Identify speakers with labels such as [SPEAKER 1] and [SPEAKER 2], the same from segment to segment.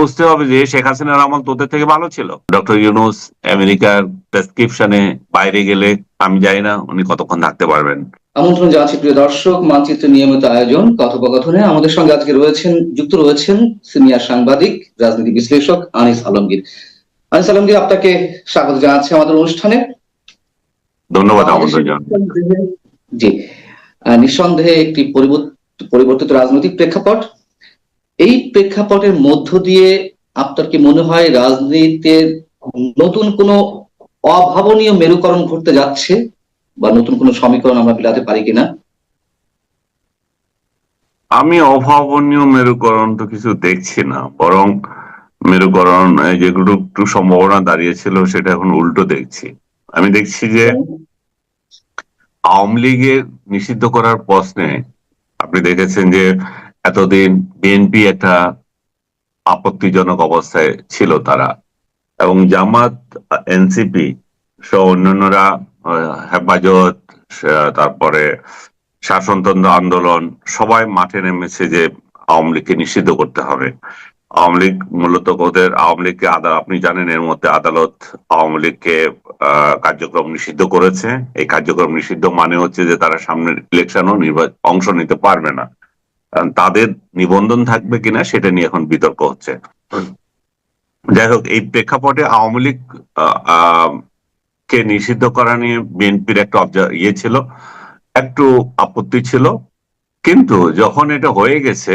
[SPEAKER 1] বুঝতে হবে যে শেখ হাসিনার আমল তোদের থেকে ভালো ছিল। ডক্টর ইউনুস আমেরিকার প্রেসক্রিপশনে বাইরে গেলে আমি জানি না উনি কতক্ষণ থাকতে পারবেন।
[SPEAKER 2] আমন্ত্রণ জানাচ্ছি প্রিয় দর্শক মানচিত্র নিয়মিত আয়োজন কথোপকথনে আমাদের সঙ্গে আজকে রয়েছেন যুক্ত রয়েছেন সিনিয়র সাংবাদিক রাজনীতি বিশ্লেষক আনিস আলমগীর। আনিস আলমগীর আপনাকে স্বাগত জানাচ্ছি আমাদের অনুষ্ঠানে।
[SPEAKER 1] ধন্যবাদ
[SPEAKER 2] জি। নিঃসন্দেহে একটি পরিবর্ত- পরিবর্তিত রাজনৈতিক প্রেক্ষাপট। এই প্রেক্ষাপটের মধ্য দিয়ে আপনার কি মনে হয় রাজনীতিতে নতুন কোনো অভাবনীয় মেরুকরণ ঘটতে যাচ্ছে? বা নতুন কোনো সমীকরণ আমরা মিলাতে পারি কিনা?
[SPEAKER 1] আমি অভাবনীয় মেরুকরণ তো কিছু দেখছি না, বরং মেরুকরণ যেগুলো একটু সম্ভাবনা দাঁড়িয়েছিল সেটা এখন উল্টো দেখছি। আমি দেখছি যে আওয়ামী লীগের নিষিদ্ধ করার প্রশ্নে আপনি দেখেছেন যে এতদিন বিএনপি একটা আপত্তিজনক অবস্থায় ছিল তারা। এবং জামাত, এনসিপি সহ অন্যান্যরা হেফাজত তারপরে শাসনতন্ত্র আন্দোলন সবাই মাঠে নেমেছে যে আওয়ামী লীগকে নিষিদ্ধ করতে হবে। আওয়ামী লীগ মূলত ওদের, আওয়ামী লীগকে আপনি জানেন এর মধ্যে আদালত আওয়ামী লীগকে কার্যক্রম নিষিদ্ধ করেছে। এই কার্যক্রম নিষিদ্ধ মানে হচ্ছে যে তারা সামনের ইলেকশনও নির্বাচন, অংশ নিতে পারবে না। তাদের নিবন্ধন থাকবে কিনা সেটা নিয়ে এখন বিতর্ক হচ্ছে যাই হোক, এই প্রেক্ষাপটে আওয়ামী লীগ কে নিষিদ্ধ করা নিয়ে বিএনপির একটা ইয়ে ছিল, একটু আপত্তি ছিল কিন্তু যখন এটা হয়ে গেছে,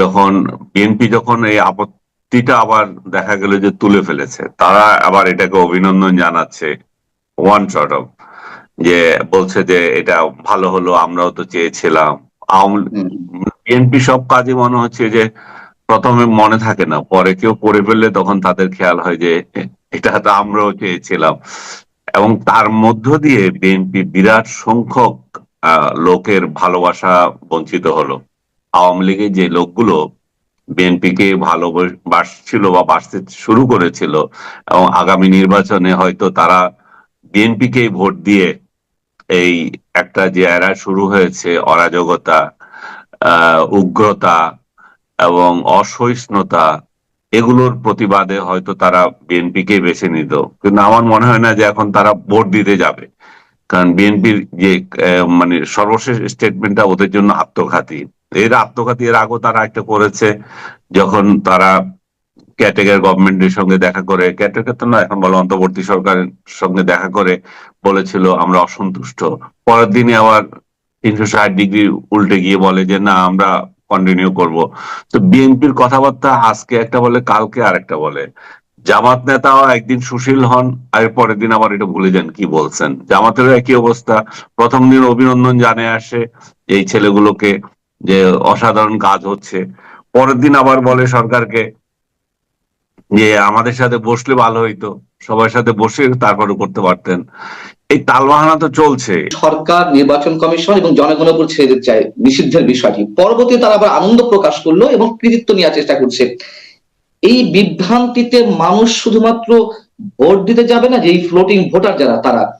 [SPEAKER 1] যখন বিএনপি যখন এই আপত্তিটা আবার দেখা গেল যে তুলে ফেলেছে, তারা আবার এটাকে অভিনন্দন জানাচ্ছে ওয়ান শর্ট অফ যে বলছে যে এটা ভালো হলো, আমরাও তো চেয়েছিলাম। বিএনপি সব কাজে মনে হচ্ছে যে প্রথমে মনে থাকে না পরে কেউ করে ফেললে তখন তাদের খেয়াল হয় যে এটা তো আমরাও চেয়েছিলাম। এবং তার মধ্য দিয়ে বিএনপি বিরাট সংখ্যক লোকের ভালোবাসা বঞ্চিত হলো। আওয়ামী লীগের যে লোকগুলো বিএনপি কে ভালোবাসছিল বা বাসতে শুরু করেছিল এবং আগামী নির্বাচনে হয়তো তারা বিএনপি কে ভোট দিয়ে এই একটা যে এরা শুরু হয়েছে অরাজকতা উগ্রতা এবং অসহিষ্ণুতা, এগুলোর প্রতিবাদে হয়তো তারা বিএনপি কে বেছে নিত। কিন্তু আমার মনে হয় না যে এখন তারা ভোট দিতে যাবে। কারণ বিএনপির যে মানে সর্বশেষ স্টেটমেন্টটা ওদের জন্য আত্মঘাতী। এর আত্মঘাতী, এর আগেও তারা একটা করেছে, যখন তারা ক্যাটেগর গভর্নমেন্টের সঙ্গে দেখা করে ক্যাটেগর তো না, এখন বলো অন্তর্বর্তী সরকারের সঙ্গে দেখা করে বলেছিল আমরা অসন্তুষ্ট। পরের দিনে আবার তিনশো ষাট ডিগ্রি উল্টে গিয়ে বলে যে, না, আমরা কন্টিনিউ করব। তো বিএনপির কথাবার্তা আজকে একটা বলে, কালকে আরেকটা বলে। জামাত নেতাও একদিন সুশীল হন, আর পরের দিন আবার এটা ভুলে যান কি বলছেন। জামাতেরও একই অবস্থা। প্রথম দিন অভিনন্দন জানে আসে এই ছেলেগুলোকে যে অসাধারণ কাজ হচ্ছে। পরের দিন আবার বলে সরকারকে যে আমাদের সাথে বসলে ভালো হইতো। সবার সাথে বসে তারপরে করতে পারতেন। এই তালবাহানা তো চলছে।
[SPEAKER 2] সরকার নির্বাচন কমিশন এবং জনগণের উপর ছেড়ে চায় নিষিদ্ধের বিষয়টি। পরবর্তীতে তারা আবার আনন্দ প্রকাশ করল এবং কৃতিত্ব নেওয়ার চেষ্টা করছে। এই বিভ্রান্তিতে মানুষ শুধুমাত্র ভোট দিতে যাবে না যে এই ফ্লোটিং ভোটার যারা তারা।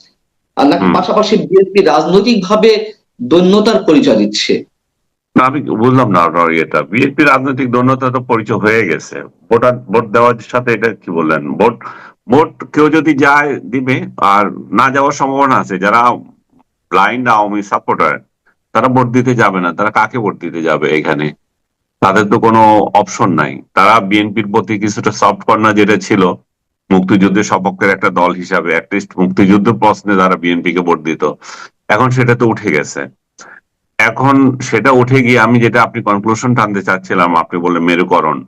[SPEAKER 2] আর পাশাপাশি বিএনপি রাজনৈতিক ভাবে দৈন্যতার পরিচয় দিচ্ছে।
[SPEAKER 1] আমি বুঝলাম না আপনার ইয়েটা। বিএনপি রাজনৈতিক দৌন্যতা তো পরিচয় হয়ে গেছে। ভোটার ভোট দেওয়ার সাথে এটা কি বললেন? ভোট ভোট কেউ যদি যায় দিবে আর না যাওয়ার সম্ভাবনা আছে, যারা ব্লাইন্ড আওয়ামী সাপোর্টার তারা ভোট দিতে যাবে না। তারা কাকে ভোট দিতে যাবে এখানে? তাদের তো কোনো অপশন নাই। তারা বিএনপির প্রতি কিছুটা সফট কর্নার যেটা ছিল, মুক্তিযুদ্ধের সপক্ষের একটা দল হিসাবে অ্যাটলিস্ট মুক্তিযুদ্ধ প্রশ্নে তারা বিএনপি কে ভোট দিত। এখন সেটা তো উঠে গেছে। এখন সেটা উঠে গিয়ে আমি যেটা আপনি কনক্লুশন টানতে চাচ্ছিলাম, আপনি বললেন মেরুকরণ।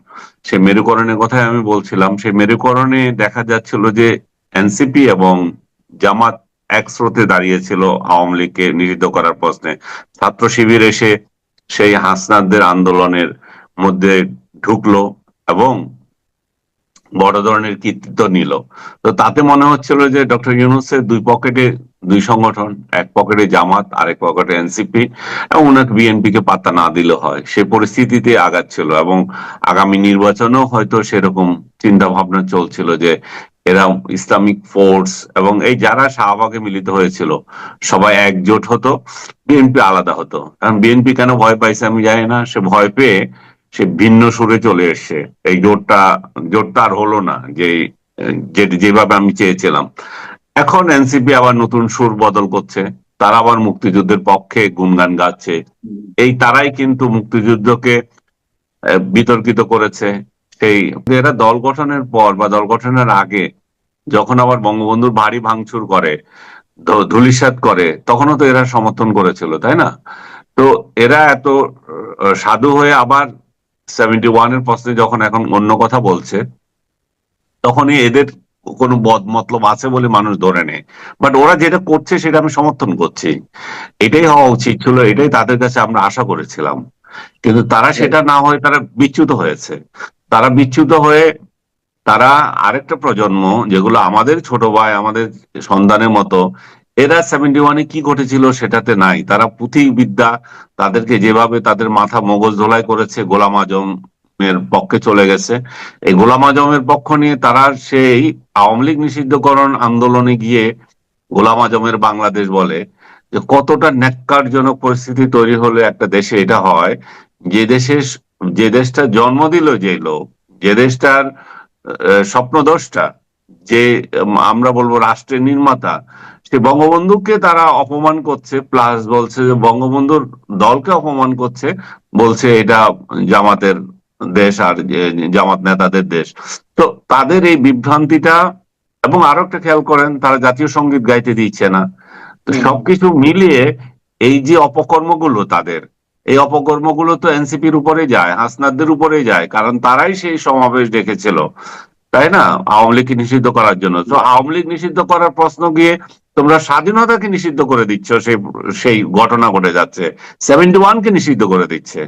[SPEAKER 1] সেই মেরুকরণের কথাই আমি বলছিলাম। সেই মেরুকরণে দেখা যাচ্ছিল যে এনসিপি এবং জামাত এক স্রোতে দাঁড়িয়েছিল আওয়ামী লীগকে নিষিদ্ধ করার প্রশ্নে। ছাত্র শিবির এসে সেই হাসনাদদের আন্দোলনের মধ্যে ঢুকলো এবং বড় ধরনের কৃতিত্ব নিল। তো তাতে মনে হচ্ছিল যে ডক্টর ইউনুসের দুই পকেটে দুই সংগঠন, এক পকেটে জামাত, আরেক পকেটে এনসিপি এবং ওনাকে বিএনপি কে পাত্তা না দিলে হয়। সে পরিস্থিতিতে আগাচ্ছিল এবং আগামী নির্বাচনেও হয়তো সেরকম চিন্তা ভাবনা চলছিল যে এরা ইসলামিক ফোর্স এবং এই যারা শাহবাগে মিলিত হয়েছিল, সবাই একজোট হতো, বিএনপি আলাদা হতো। কারণ বিএনপি কেন ভয় পাইছে আমি জানি না, সে ভয় পেয়ে সে ভিন্ন সুরে চলে এসছে। এই জোটটা জোটটা আর হলো না যে, যেভাবে আমি চেয়েছিলাম। এখন এনসিপি আবার নতুন সুর বদল করছে, তারা আবার মুক্তিযুদ্ধের পক্ষে গুনগান গাচ্ছে। এই তারাই কিন্তু মুক্তিযুদ্ধকে বিতর্কিত করেছে। সেই এরা দল গঠনের পর বা দল গঠনের আগে যখন আবার বঙ্গবন্ধুর ভারী ভাঙচুর করে, ধ- ধূলিসাৎ করে, তখনও তো এরা সমর্থন করেছিল, তাই না? তো এরা এত সাধু হয়ে আবার সেভেন্টি ওয়ানের প্রশ্নে যখন এখন অন্য কথা বলছে, তখনই এদের কোনো বদ মতলব আছে বলে মানুষ ধরে নেয়। বাট ওরা যেটা করছে সেটা আমি সমর্থন করছি। এটাই হওয়া উচিত ছিল এটাই তাদের কাছে আমরা আশা করেছিলাম। কিন্তু তারা সেটা না হয়ে তারা বিচ্যুত হয়েছে। তারা বিচ্যুত হয়ে তারা আরেকটা প্রজন্ম যেগুলো আমাদের ছোট ভাই আমাদের সন্তানের মতো এরা সেভেন্টি ওয়ানে কি ঘটেছিল সেটাতে নাই। তারা পুঁথি বিদ্যা তাদেরকে যেভাবে তাদের মাথা মগজ ধোলাই করেছে গোলাম আজম এর পক্ষে চলে গেছে। এই গোলাম আজমের পক্ষ নিয়ে তারা সেই আওয়ামী লীগ নিষিদ্ধকরণ আন্দোলনে গিয়ে গোলাম আজমের বাংলাদেশ বলে যে কতটা ন্যাক্কারজনক পরিস্থিতি তৈরি হলে একটা দেশে এটা হয়। যে দেশে, যে দেশটা জন্ম দিল যে লোক, যে দেশটার স্বপ্নদোষটা যে, আমরা বলব রাষ্ট্রের নির্মাতা, সে বঙ্গবন্ধুকে তারা অপমান করছে প্লাস বলছে যে বঙ্গবন্ধুর দলকে অপমান করছে, বলছে এটা জামাতের দেশ আর জামাত নেতাদের দেশ। তো তাদের এই বিভ্রান্তিটা এবং আরও একটা খেয়াল করেন তারা জাতীয় সংগীত গাইতে দিচ্ছে না। তো সবকিছু মিলিয়ে এই যে অপকর্মগুলো তাদের এই অপকর্মগুলো তো এনসিপির উপরে যায় হাসনাদদের উপরে যায় কারণ তারাই সেই সমাবেশ ডেকেছিল তাই না? আওয়ামী লীগকে নিষিদ্ধ করার জন্য। তো আওয়ামী লীগ নিষিদ্ধ করার প্রশ্ন গিয়ে তোমরা স্বাধীনতাকে নিষিদ্ধ করে দিচ্ছ সেই সেই ঘটনা ঘটে যাচ্ছে সেভেন্টি ওয়ানকে নিষিদ্ধ করে দিচ্ছে।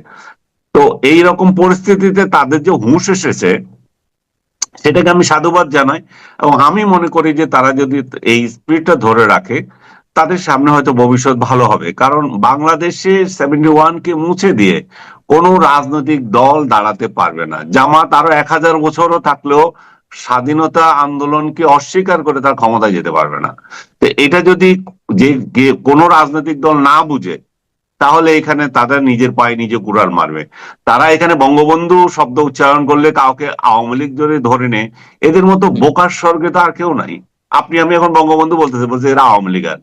[SPEAKER 1] তো এই রকম পরিস্থিতিতে তাদের যে হুঁশ এসেছে, সেটাকে আমি সাধুবাদ জানাই এবং আমি মনে করি যে তারা যদি এই স্পিডটা ধরে রাখে, তাদের সামনে হয়তো ভবিষ্যৎ ভালো হবে। কারণ বাংলাদেশে সেভেন্টি ওয়ানকে মুছে দিয়ে কোনো রাজনৈতিক দল দাঁড়াতে পারবে না। জামাত আরও এক হাজার বছরও থাকলেও স্বাধীনতা আন্দোলনকে অস্বীকার করে তার ক্ষমতায় যেতে পারবে না। তো এটা যদি যে কোনো রাজনৈতিক দল না বুঝে তাহলে এখানে তারা নিজের পায়ে নিজে কুড়াল মারবে। তারা এখানে বঙ্গবন্ধু শব্দ উচ্চারণ করলে কাউকে আওয়ামী লীগ ধরে ধরে নে। এদের মতো বোকার স্বর্গে তো আর কেউ নাই। আপনি আমি এখন বঙ্গবন্ধু বলতেছি বলছে এরা আওয়ামী লীগ আর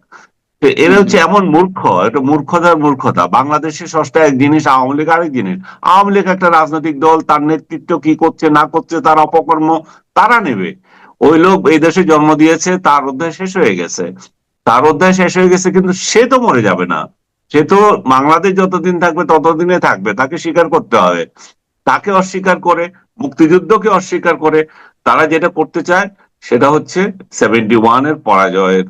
[SPEAKER 1] তো এরা হচ্ছে এমন মূর্খ এটা মূর্খতার মূর্খতা। বাংলাদেশে ষষ্ঠ এক জিনিস আওয়ামী লীগ আরেক জিনিস। আওয়ামী লীগ একটা রাজনৈতিক দল তার নেতৃত্ব কি করছে না করছে তার অপকর্ম তারা নেবে। ওই লোক এই দেশে জন্ম দিয়েছে তার অধ্যায় শেষ হয়ে গেছে। তার অধ্যায় শেষ হয়ে গেছে কিন্তু সে তো মরে যাবে না। সে তো বাংলাদেশ যতদিন থাকবে, ততদিনে থাকবে। তাকে স্বীকার করতে হবে। তাকে অস্বীকার করে, মুক্তিযুদ্ধকে অস্বীকার করে তারা যেটা করতে চায়, সেটা হচ্ছে সেভেন্টি ওয়ানের পরাজয়ের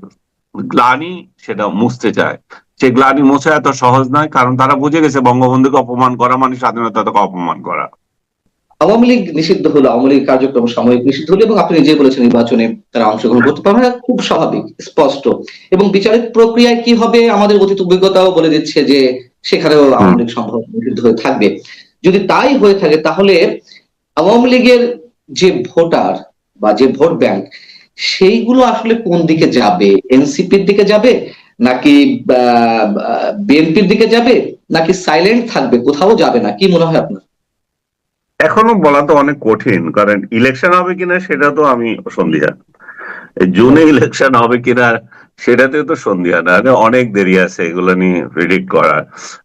[SPEAKER 1] গ্লানি সেটা মুছতে চায়। সে গ্লানি মোছা এত সহজ নয়, কারণ তারা বুঝে গেছে বঙ্গবন্ধুকে অপমান করা মানে স্বাধীনতাকে অপমান করা।
[SPEAKER 2] আওয়ামী লীগ নিষিদ্ধ হলো আওয়ামী লীগ কার্যক্রম সাময়িক নিষিদ্ধ হলো এবং আপনি নিজে বলেছেন নির্বাচনে তারা অংশগ্রহণ করতে পারবে না। খুব স্বাভাবিক স্পষ্ট। এবং বিচারিক প্রক্রিয়ায় কি হবে আমাদের অতীত অভিজ্ঞতাও বলে দিচ্ছে যে সেখানেও আওয়ামী লীগ সম্ভব নিষিদ্ধ হয়ে থাকবে। যদি তাই হয়ে থাকে তাহলে আওয়ামী লীগের যে ভোটার বা যে ভোট ব্যাংক সেইগুলো আসলে কোন দিকে যাবে? এনসিপির দিকে যাবে? নাকি বিএনপির দিকে যাবে? নাকি সাইলেন্ট থাকবে? কোথাও যাবে না? কি মনে হয় আপনার?
[SPEAKER 1] এখনও বলা তো অনেক কঠিন কারণ ইলেকশন হবে কিনা সেটা তো আমি সন্ধিয়া জুনে ইলেকশন হবে কিনা সেটাতে তো সন্ধিয়া না অনেক দেরি আছে এগুলো নিয়ে প্রিডিক্ট করার।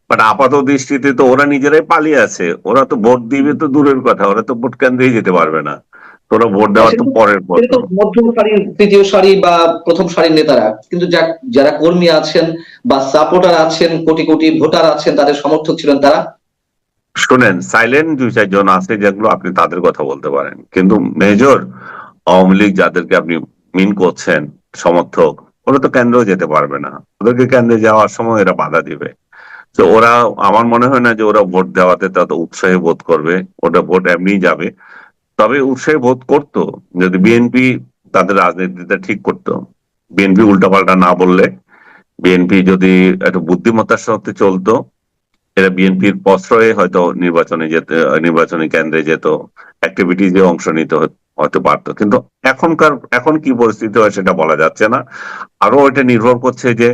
[SPEAKER 1] বাট আপাত দৃষ্টিতে তো ওরা নিজেরাই পালিয়ে আছে। ওরা তো ভোট দিবে তো দূরের কথা ওরা তো ভোট কেন্দ্রেই যেতে পারবে না। তোরা ভোট দেওয়ার তো পরের
[SPEAKER 2] মধ্যম সারির তৃতীয় সারি বা প্রথম সারির নেতারা কিন্তু যা- যারা কর্মী আছেন বা সাপোর্টার আছেন কোটি কোটি ভোটার আছেন তাদের সমর্থক ছিলেন তারা
[SPEAKER 1] শোনেন সাইলেন্ট দুই চারজন আছে যেগুলো আপনি তাদের কথা বলতে পারেন। কিন্তু মেজর আওয়ামী লীগ যাদেরকে আপনি মিন করছেন, সমর্থক, ওরা তো কেন্দ্রেও যেতে পারবে না। ওদেরকে কেন্দ্রে যাওয়ার সময় এরা বাধা দিবে। তো ওরা, আমার মনে হয় না যে ওরা ভোট দেওয়াতে তত উৎসাহী বোধ করবে, ওটা ভোট এমনি যাবে। তবে উৎসাহী বোধ করতো, যদি বিএনপি তাদের রাজনীতিটা ঠিক করতো। বিএনপি উল্টাপাল্টা না বললে বিএনপি যদি একটু বুদ্ধিমত্তার সাথে চলতো এরা বিএনপির প্রশ্রয়ে হয়তো নির্বাচনে যেতে, নির্বাচনী কেন্দ্রে যেত অ্যাক্টিভিটিজে অংশ নিতে হয়তো পারতো। কিন্তু এখনকার, এখন কি পরিস্থিতি হয় সেটা বলা যাচ্ছে না। আরও এটা নির্ভর করছে যে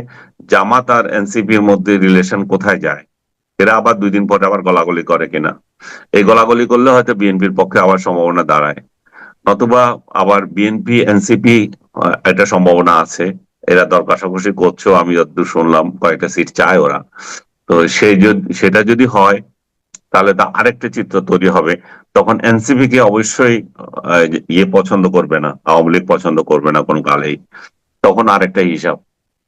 [SPEAKER 1] জামাত আর এনসিপির মধ্যে রিলেশন কোথায় যায়। এরা আবার দুই দিন পরে আবার গলাগলি করে কিনা। এই গলাগলি করলে হয়তো বিএনপির পক্ষে আবার সম্ভাবনা দাঁড়ায়। নতুবা আবার বিএনপি, এনসিপি একটা সম্ভাবনা আছে। এরা দর কষাকষি করছ আমি যতদূর শুনলাম, কয়েকটা সিট চায় ওরা। তো সেই সেটা যদি হয়, তাহলে তা আরেকটা চিত্র তৈরি হবে। তখন এনসিপি কে অবশ্যই ইয়ে পছন্দ করবে না, আওয়ামী লীগ পছন্দ করবে না কোনো কালেই। তখন আরেকটা হিসাব।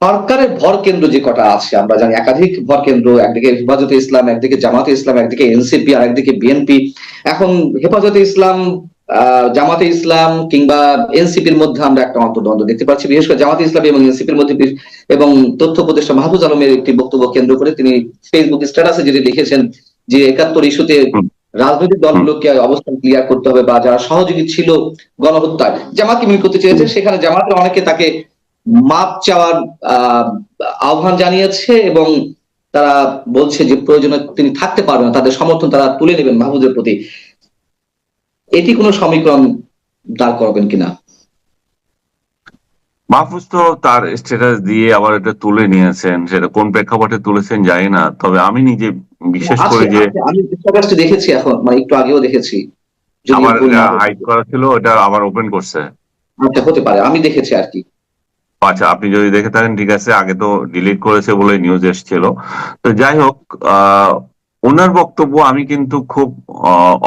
[SPEAKER 2] সরকারের ভর কেন্দ্র যে কটা আছে, আমরা জানি একাধিক ভর কেন্দ্র, একদিকে হেফাজতে ইসলাম, একদিকে জামাতে ইসলাম, একদিকে এনসিপি আর একদিকে বিএনপি এখন হেফাজতে ইসলাম জামাতে ইসলাম কিংবা এনসিপির মধ্যে আমরা একটা অন্তর্দ্বন্দ্ব দেখতে পাচ্ছি। বিশেষ করে জামাতে ইসলাম এবং এনসিপির মধ্যে এবং তথ্য উপদেষ্টা মাহফুজ আলমের একটি বক্তব্য কেন্দ্র করে তিনি ফেসবুক স্ট্যাটাসে যেটি লিখেছেন যে একাত্তর ইস্যুতে রাজনৈতিক দলগুলোকে অবস্থান ক্লিয়ার করতে হবে বা যারা সহযোগী ছিল গণহত্যায় জামাতকে মিল করতে চেয়েছে। সেখানে জামাতের অনেকে তাকে মাপ চাওয়ার আহ, আহ্বান জানিয়েছে এবং তারা বলছে যে প্রয়োজনে তিনি থাকতে পারবেন তাদের সমর্থন তারা তুলে নেবেন মাহমুদের প্রতি। এটি কোনো সমীকরণ দাঁড় করবেন কিনা?
[SPEAKER 1] মাহফুজ তো তার স্ট্যাটাস দিয়ে আবার এটা তুলে নিয়েছেন সেটা কোন প্রেক্ষাপটে তুলেছেন জানি না তবে আমি নিজে বিশেষ করে যে
[SPEAKER 2] আমি স্ট্যাটাসটি দেখেছি এখন মানে একটু আগেও দেখেছি।
[SPEAKER 1] আমার হাইড করা ছিল ওটা আবার ওপেন করছে।
[SPEAKER 2] আচ্ছা হতে পারে আমি দেখেছি আর কি।
[SPEAKER 1] আচ্ছা আপনি যদি দেখে থাকেন ঠিক আছে আগে তো ডিলিট করেছে বলে নিউজ এসেছিল। তো যাই হোক আহ ওনার বক্তব্য আমি কিন্তু খুব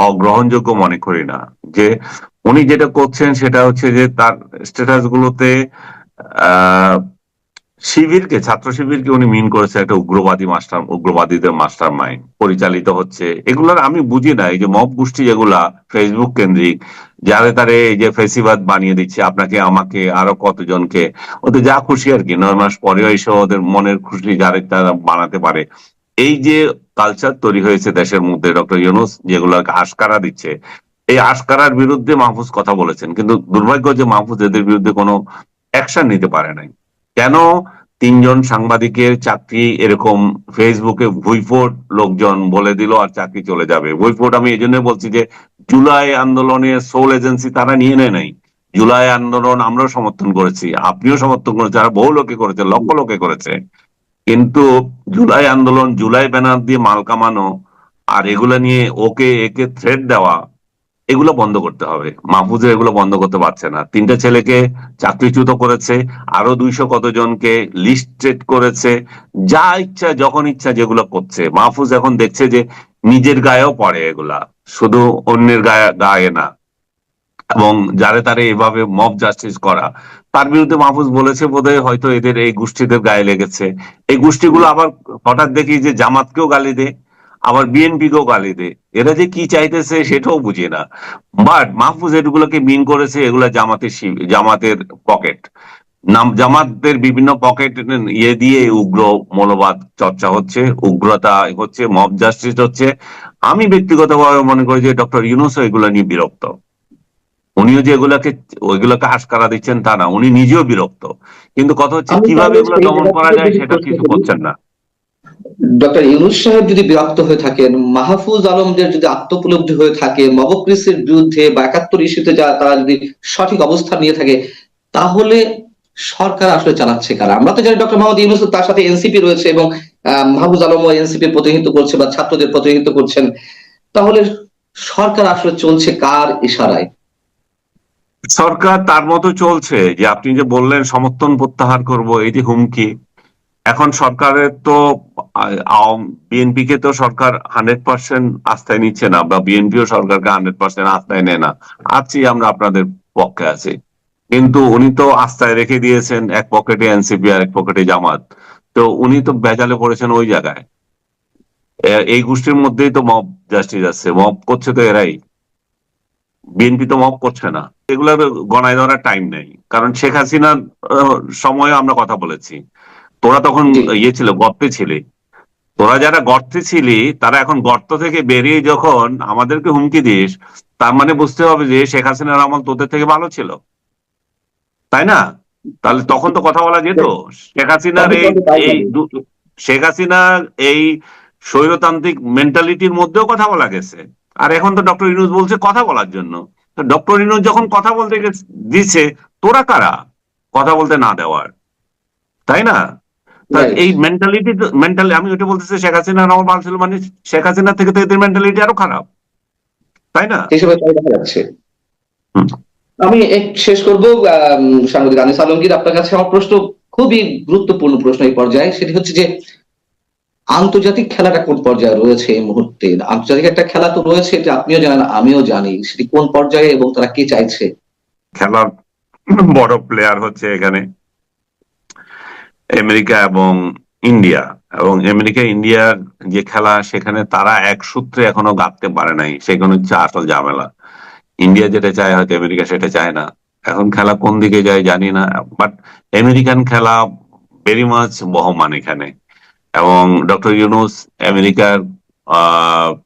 [SPEAKER 1] অগ্রহণযোগ্য মনে করি না। যে উনি যেটা করছেন সেটা হচ্ছে যে তার স্ট্যাটাস গুলোতে শিবিরকে, ছাত্র শিবিরকে উনি মিন করেছে একটা উগ্রবাদী মাস্টার, উগ্রবাদীদের মাস্টার মাইন্ড পরিচালিত হচ্ছে। এগুলোর আমি বুঝি না, এই যে মব গোষ্ঠী যেগুলা ফেসবুক কেন্দ্রিক, যারে তারে এই যে ফেসিবাদ বানিয়ে দিচ্ছে, আপনাকে, আমাকে, আরও কতজনকে, ওদের যা খুশি আর কি, নয় মাস পরেও এসে ওদের মনের খুশি যারে তারা বানাতে পারে এই যে কালচার তৈরি হয়েছে দেশের মধ্যে, ডক্টর ইউনুস যেগুলোকে আশকারা দিচ্ছে, এই আশকারার বিরুদ্ধে মাহফুজ কথা বলেছেন। কিন্তু দুর্ভাগ্য যে মাহফুজ এদের বিরুদ্ধে কোনো অ্যাকশন নিতে পারে নাই। কেন তিনজন সাংবাদিকের চাকরি এরকম ফেসবুকে ভুইফোট লোকজন বলে দিল আর চাকরি চলে যাবে? ভুইফোট আমি এই জন্য বলছি যে জুলাই আন্দোলনের সোল এজেন্সি তারা নিয়ে নেয় নাই। জুলাই আন্দোলন আমরাও সমর্থন করেছি, আপনিও সমর্থন করেছেন আর বহু লোকে করেছে, লক্ষ লোকে করেছে। কিন্তু জুলাই আন্দোলন, জুলাই ব্যানার দিয়ে মাল কামানো আর এগুলা নিয়ে ওকে, একে থ্রেড দেওয়া, এগুলো বন্ধ করতে হবে। মাহফুজের এগুলো বন্ধ করতে পারছে না। তিনটা ছেলেকে চাকরিচ্যুত করেছে, আরও দুইশো কতজনকে লিস্টেড করেছে, যা ইচ্ছা, যখন ইচ্ছা যেগুলো করছে। মাহফুজ এখন দেখছে যে নিজের গায়েও পড়ে এগুলা, শুধু অন্যের গায়ে গায়ে না। এবং যারে তারে এভাবে মব জাস্টিস করা তার বিরুদ্ধে মাহফুজ বলেছে বোধহয় হয়তো এদের এই গোষ্ঠীদের গায়ে লেগেছে। এই গোষ্ঠীগুলো আবার হঠাৎ দেখি যে জামাতকেও গালি দেয়, আবার বিএনপি কেও গালি দেয়। এরা যে কি চাইতেছে সেটাও বুঝে না। বাট মাহফুজ এগুলোকে মিন করেছে, এগুলা জামাতের জামাতের পকেট। নাম, জামাতদের বিভিন্ন পকেট ইয়ে দিয়ে উগ্র মনোবাদ চর্চা হচ্ছে, উগ্রতা হচ্ছে, মব জাস্টিস হচ্ছে। আমি ব্যক্তিগতভাবে মনে করি যে ডক্টর ইউনুসও এগুলো নিয়ে বিরক্ত। উনিও যে এগুলাকে ওইগুলোকে আশকারা দিচ্ছেন তা না উনি নিজেও বিরক্ত। কিন্তু কথা হচ্ছে কীভাবে এগুলো দমন করা যায় সেটা কিছু। করছেন না।
[SPEAKER 2] ডক্টর ইউনুস সাহেব যদি বিরক্ত হয়ে থাকেন মাহফুজ আলমদের যদি আত্মপলব্ধি হয়ে থাকে মবক্রিসের বিরুদ্ধে বা একাত্তর ইস্যুতে যা তারা যদি সঠিক অবস্থান নিয়ে থাকে তাহলে সরকার আসলে চালাচ্ছে কারা? আমরা তো জানি ডক্টর মোহাম্মদ ইউনুস তার সাথে এনসিপি রয়েছে এবং মাহফুজ আলম এনসিপির প্রতিনিধিত্ব করছে বা ছাত্রদের প্রতিনিধিত্ব করছেন। তাহলে সরকার আসলে চলছে কার ইশারায়?
[SPEAKER 1] সরকার তার মতো চলছে যে আপনি যে বললেন সমর্থন প্রত্যাহার করব যে হুমকি, এখন সরকারের তো বিএনপি কে তো সরকার হান্ড্রেড পার্সেন্ট আস্থায় নিচ্ছে না বা বিএনপিও সরকারকে হান্ড্রেড পার্সেন্ট আস্থায় নেয় না। আছি আমরা আপনাদের পক্ষে আছি। কিন্তু উনি তো আস্থায় রেখে দিয়েছেন, এক পকেটে এনসিপি আর এক পকেটে জামাত। তো উনি তো বেজালে পড়েছেন ওই জায়গায়। এই গোষ্ঠীর মধ্যেই তো মব জাস্টিস আছে মব করছে তো এরাই। বিএনপি তো মব করছে না। এগুলোর গণায় ধরার টাইম নেই। কারণ শেখ হাসিনার সময়ে আমরা কথা বলেছি। তোরা তখন ইয়ে ছিল গর্তে ছিলে। তোরা যারা গর্তে ছিলি তারা এখন গর্ত থেকে বেরিয়ে যখন আমাদেরকে হুমকি দিস তার মানে বুঝতে হবে যে শেখ হাসিনার আমল তোদের থেকে ভালো ছিল। তাই না? তাহলে তখন তো কথা বলা যেত। শেখ হাসিনার এই এই শেখ হাসিনার এই স্বৈরতান্ত্রিক মেন্টালিটির মধ্যেও কথা বলা গেছে। আর এখন তো ডক্টর ইনুজ বলছে কথা বলার জন্য। ডক্টর ইনুজ যখন কথা বলতে দিচ্ছে তোরা কারা? কথা বলতে না দেওয়ার। তাই না? এই মেন্টালিটি মেন্টালি আমি ওটা বলতেছি শেখ হাসিনা আমার বাল ছিল মানে শেখ হাসিনা থেকে তো এদের মেন্টালিটি আরও খারাপ। তাই না।
[SPEAKER 2] আমি এক শেষ করব সাংবাদিক আনিস আলমগীর আপনার কাছে আমার প্রশ্ন খুবই গুরুত্বপূর্ণ প্রশ্ন এই পর্যায়ে। সেটি হচ্ছে যে আন্তর্জাতিক খেলাটা কোন পর্যায়ে রয়েছে এই মুহূর্তে? আন্তর্জাতিক একটা খেলা তো রয়েছে এটা আপনিও জানেন, আমিও জানি। সেটি কোন পর্যায়ে এবং তারা কি চাইছে?
[SPEAKER 1] খেলার বড় প্লেয়ার হচ্ছে এখানে আমেরিকা এবং ইন্ডিয়া। এবং আমেরিকা ইন্ডিয়ার যে খেলা, সেখানে তারা এক সূত্রে এখনও গাঁথতে পারে নাই। সেখানে হচ্ছে আসল ঝামেলা। ইন্ডিয়া যেটা চায় হয়তো আমেরিকা, সেটা চায় না। এখন খেলা কোন দিকে যায় জানি না বাট আমেরিকান খেলা ভেরি মাচ বহমান এখানে। এবং ডক্টর ইউনুস আমেরিকার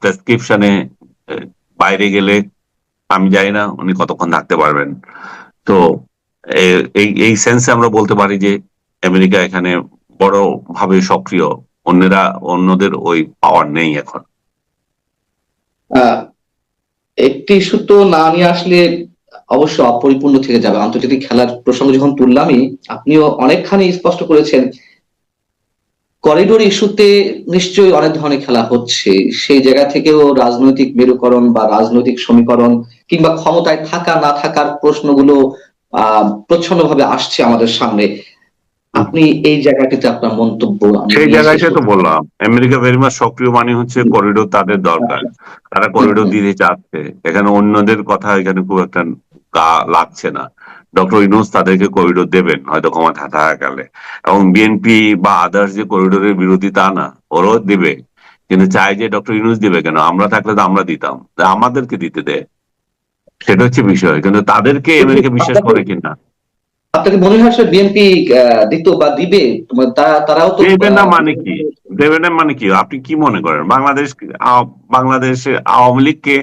[SPEAKER 1] প্রেসক্রিপশনে বাইরে গেলে, আমি জানি না উনি কতক্ষণ থাকতে পারবেন। তো এই এই সেন্সে আমরা বলতে পারি যে, আমেরিকা এখানে বড় ভাবে সক্রিয়। অন্যরা, অন্যদের ওই পাওয়ার নেই এখন।
[SPEAKER 2] একটি তো না নিয়ে আসলে অবশ্য অপরিপূর্ণ থেকে যাবে। আন্তর্জাতিক খেলার প্রসঙ্গ যখন তুললামই, আপনিও অনেকখানি স্পষ্ট করেছেন করিডোর ইস্যুতে নিশ্চয়ই অনেক ধরনের খেলা হচ্ছে। সেই জায়গা থেকেও রাজনৈতিক মেরুকরণ বা রাজনৈতিক সমীকরণ কিংবা ক্ষমতায় থাকা না থাকার প্রশ্নগুলো আহ প্রচ্ছন্নভাবে আসছে আমাদের সামনে। আপনি এই জায়গাটিতে আপনার মন্তব্য
[SPEAKER 1] সেই
[SPEAKER 2] শেষ
[SPEAKER 1] তো বললাম আমেরিকা ভেরি মাছ সক্রিয় মানে হচ্ছে করিডোর তাদের দরকার। তারা করিডোর দিতে চাচ্ছে। এখানে অন্যদের কথা এখানে খুব একটা লাগছে না। ডক্টর ইনুস তাদেরকে করিডোর দেবেন হয়তো ক্ষমতা থাকাকালে এবং বিএনপি বা আদার্স যে করিডোরের বিরোধী তা না ওরাও দেবে। কিন্তু চাই যে ডক্টর ইনুস দিবে কেন? আমরা থাকলে তো আমরা দিতাম। আমাদেরকে দিতে দেয় সেটা হচ্ছে বিষয়। কিন্তু তাদেরকে আমেরিকা বিশ্বাস করে কিনা
[SPEAKER 2] আপনাকে মনে হয় বিএনপি দিত বা দিবে? তারাও তো
[SPEAKER 1] দেবে না মানে কি? দেবে না মানে কি? আপনি কি মনে করেন? বাংলাদেশ বাংলাদেশে আওয়ামী লীগকে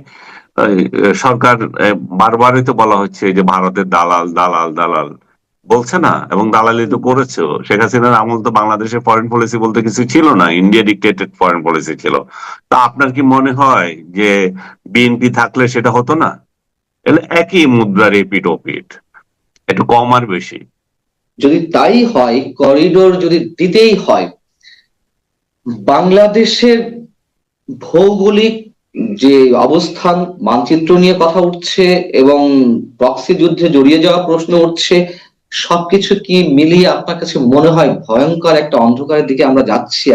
[SPEAKER 1] সরকার বারবারই তো বলা হচ্ছে যে ভারতের দালাল দালাল দালাল। বলছে না, এবং দালালি তো করেছে শেখ হাসিনার আমল তো বাংলাদেশের ফরেন পলিসি বলতে কিছু ছিল না ইন্ডিয়া ডিক্টেটেড ফরেন পলিসি ছিল। তা আপনার কি মনে হয় যে বিএনপি থাকলে সেটা হতো না? একই মুদ্রার এপিট ওপিট একটু কম আর বেশি।
[SPEAKER 2] যদি তাই হয় করিডোর যদি দিতেই হয়, বাংলাদেশের ভৌগোলিক যে অবস্থান, মানচিত্র নিয়ে কথা উঠছে এবং প্রক্সি যুদ্ধে জড়িয়ে যাওয়া প্রশ্ন উঠছে, সবকিছু কি মিলিয়ে আপনার কাছে মনে হয় ভয়ঙ্কর একটা অন্ধকারের দিকে আমরা যাচ্ছি?